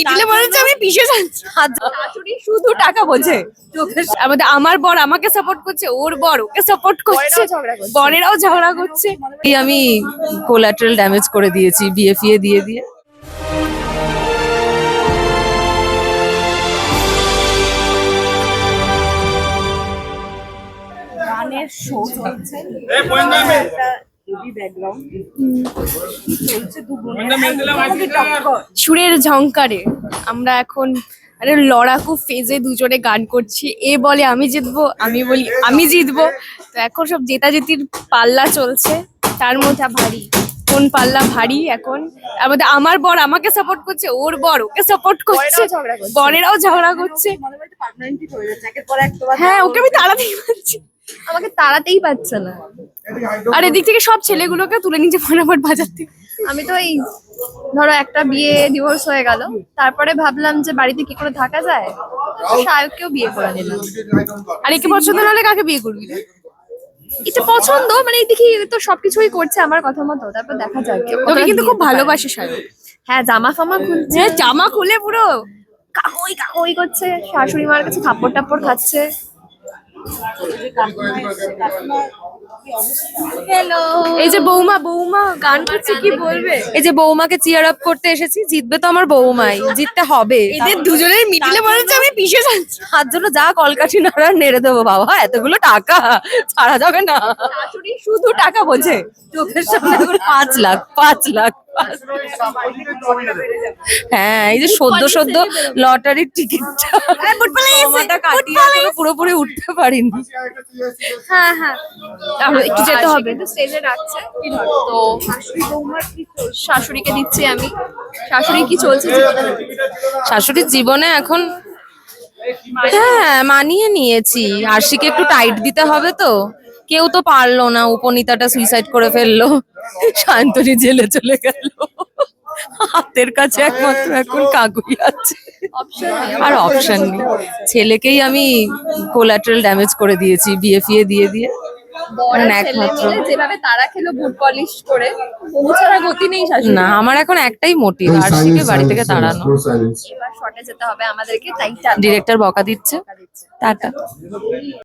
মিডিলে মনে হচ্ছে আমি পিছিয়ে যাচ্ছি। শাশুড়ি শুধু টাকা বোঝে। আমাদের আমার বর আমাকে সাপোর্ট করছে ওর বর ওকে সাপোর্ট করছে বরেরাও ঝগড়া করছে। এই আমি কোলাটারাল ড্যামেজ করে দিয়েছি বিয়ে ফিয়ে দিয়ে দিয়ে। গানের শো চলছে। সুরের ঝংকারে আমরা এখন আরে লড়াকু ফেজে দুজনে গান করছি। এ বলে আমি জিতবো আমি বলি আমি জিতবো। তো এখন সব জেতাজেতির পাল্লা চলছে তার মধ্যে ভারী। কোন পাল্লা ভারী এখন? আমাদের আমার বর আমাকে সাপোর্ট করছে ওর বর ওকে সাপোর্ট করছে বরেরাও ঝগড়া করছে। হ্যাঁ ওকে আমি তাড়াতেই পারছি। আমাকে তাড়াতেই পাচ্ছে না। আর এদিক থেকে সব ছেলেগুলোকে তুলে নিচে ফটাফট বাজার থেকে আমি তো এই ধরো একটা বিয়ে ডিভোর্স হয়ে গেল। তারপরে ভাবলাম যে বাড়িতে কি করে থাকা যায়? শায়ককেও বিয়ে করে নিলাম আর একে পছন্দ না হলে কাকে বিয়ে করবি? এটা পছন্দ মানে এই দেখি তো সবকিছুই করছে আমার কথা মতো তারপর দেখা যাক। তোকে কিন্তু খুব ভালোবাসে শায়ক হ্যাঁ জামা ফামা খুলছে। জামা খুলে পুরো। কাকই কাকই করছে শাশুড়ি মার কাছে থাপ্পড় টাপ্পড় খাচ্ছে। এই যে বৌমা বৌমা গান করছে কি বলবে? এই যে বৌমাকে চিয়ার আপ করতে এসেছি জিতবে তো আমার বৌমাই জিততে হবে। এদের দুজনের মিডিলে মনে হচ্ছে আমি পিছিয়ে যাচ্ছি তার জন্য যা কলকাঠি নাড়া নেড়ে দেবো বাবা এতগুলো টাকা ছাড়া যাবে না। শুধু টাকা বোঝে চোখের সামনে পাঁচ লাখ পাঁচ লাখ। হ্যাঁ এই যে সদ্য সদ্য লটারির টিকিটটা কাটিয়ে পুরোপুরি উঠতে পারিনি। হ্যাঁ হ্যাঁ। একটু যেতে হবে। স্টেজে রাখছে। তো? শাশুড়িকে দিচ্ছি আমি। শাশুড়ি কি চলছে শাশুড়ির জীবনে এখন হ্যাঁ মানিয়ে নিয়েছি। আরশিকে একটু টাইট দিতে হবে তো। কেউ তো পারল না উপনীতাটা সুইসাইড করে ফেলল। শান্তরি জেলে চলে গেল। হাতের কাছে একমাত্র এখন কাকুই আছে। আর অপশন নেই। ছেলেকেই আমি কোলাটারাল ড্যামেজ করে দিয়েছি বিয়ে ফিয়ে দিয়ে দিয়ে। আর মানে ছেলে একমাত্র। মিলে যেভাবে তারা খেলো বুট পলিশ করে বহু গতি নেই না আমার এখন একটাই মোটিভ Hey, আরশিকে বাড়ি থেকে তাড়ানো। এবার শর্টে যেতে হবে আমাদেরকে তাই ডিরেক্টর বকা দিচ্ছে। টাটা।